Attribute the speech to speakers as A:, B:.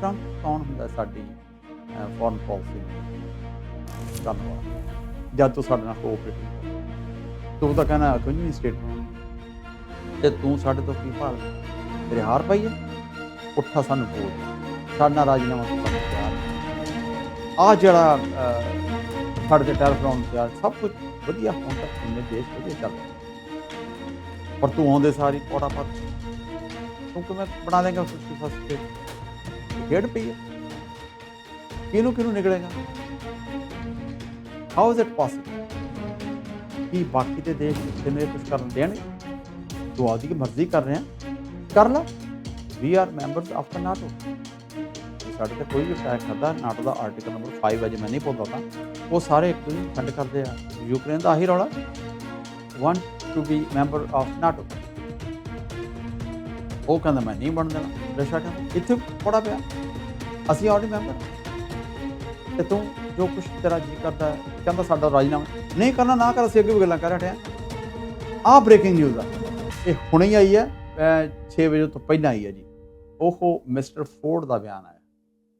A: Trump ਕੌਣ ਹੁੰਦਾ ਸਾਡੀ ਫੋਰਨ ਪਾਲਿਸੀ ਧੰਨਵਾਦ। ਜਦ ਤੂੰ ਸਾਡੇ ਨਾਲ ਕੋਆਪਰੇਟ ਤੂੰ ਤਾਂ ਕਹਿੰਦਾ ਕੋਈ ਨਹੀਂ ਸਟੇਟ ਤੇ ਤੂੰ ਸਾਡੇ ਤੋਂ ਕੀ ਭਾਲ ਤੇਰੇ ਹਾਰ ਪਈ ਹੈ? ਉੱਠਾ ਸਾਨੂੰ ਬੋਲ ਸਾਡੇ ਨਾਲ ਰਾਜੀਨਾਮਾ ਕਰਨ ਆ ਜਿਹੜਾ ਸਾਡੇ ਤੇ ਟੈਰਫ ਲਾਉਣ ਸਭ ਕੁਝ ਵਧੀਆ ਹੁਣ ਤੱਕ ਇੰਨੇ ਦੇਸ਼ ਵਧੀਆ ਚੱਲ ਰਹੇ। ਪਰ ਤੂੰ ਆਉਂਦੇ ਸਾਰੀ ਪੌੜਾ ਪਾ ਤੂੰ ਮੈਂ ਬਣਾ ਦੇਗਾ ਉਸ ਫਸਟ ਖੇਡ ਪਈ ਹੈ। ਕਿਹਨੂੰ ਕਿਹਨੂੰ ਨਿਕਲੇਗਾ? ਹਾਊ ਇਜ਼ ਇਟ ਪੋਸੀਬਲ ਕੀ ਬਾਕੀ ਦੇ ਦੇਸ਼ ਤੈਨੂੰ ਕੁਝ ਕਰਨ ਦੇਣਗੇ? ਤੂੰ ਆਪਦੀ ਕੀ ਮਰਜ਼ੀ ਕਰ ਰਿਹਾ। ਕਰ ਲੈ। We are members of the NATO ਸਾਡੇ ਤੇ ਕੋਈ ਵੀ ਅਟੈਕ ਕਰਦਾ ਨਾਟੋ ਦਾ ਆਰਟੀਕਲ ਨੰਬਰ 5 ਅਜੇ ਮੈਂ ਨਹੀਂ ਭੁੱਲਦਾ ਤਾਂ। ਉਹ ਸਾਰੇ ਇੱਕ ਦੂਜੇ ਨੂੰ ਫੰਡ ਕਰਦੇ ਆ। ਯੂਕਰੇਨ ਦਾ ਆਹੀ ਰੌਲਾ। Want to be member of NATO ਉਹ ਕਹਿੰਦਾ, ਮੈਂ ਨਹੀਂ ਬਣ ਦੇਣਾ। ਰਸ਼ਾ ਕਹਿੰਦਾ, ਇੱਥੇ ਪੜਾ ਪਿਆ। ਅਸੀਂ ਆਲਰੇਡੀ ਮੈਂਬਰ ਤੇ ਤੂੰ ਜੋ ਕੁਛ ਤੇਰਾ ਜੀ ਕਰਦਾ ਕਹਿੰਦਾ ਸਾਡਾ ਰਾਜੀਨਾਮਾ। ਨਹੀਂ ਕਰਨਾ, ਨਾ ਕਰ, ਅਸੀਂ ਅੱਗੇ ਵੀ ਗੱਲਾਂ ਕਰ ਰਹੇ ਹਾਂ। ਆਹ ਬ੍ਰੇਕਿੰਗ ਨਿਊਜ਼ ਆ। ਇਹ ਹੁਣੇ ਹੀ ਆਈ ਹੈ। 6 ਵਜੇ ਤੋਂ ਪਹਿਲਾਂ ਆਈ ਹੈ ਜੀ। ਉਹ ਮਿਸਟਰ ਫੋਰਡ ਦਾ ਬਿਆਨ ਆਇਆ।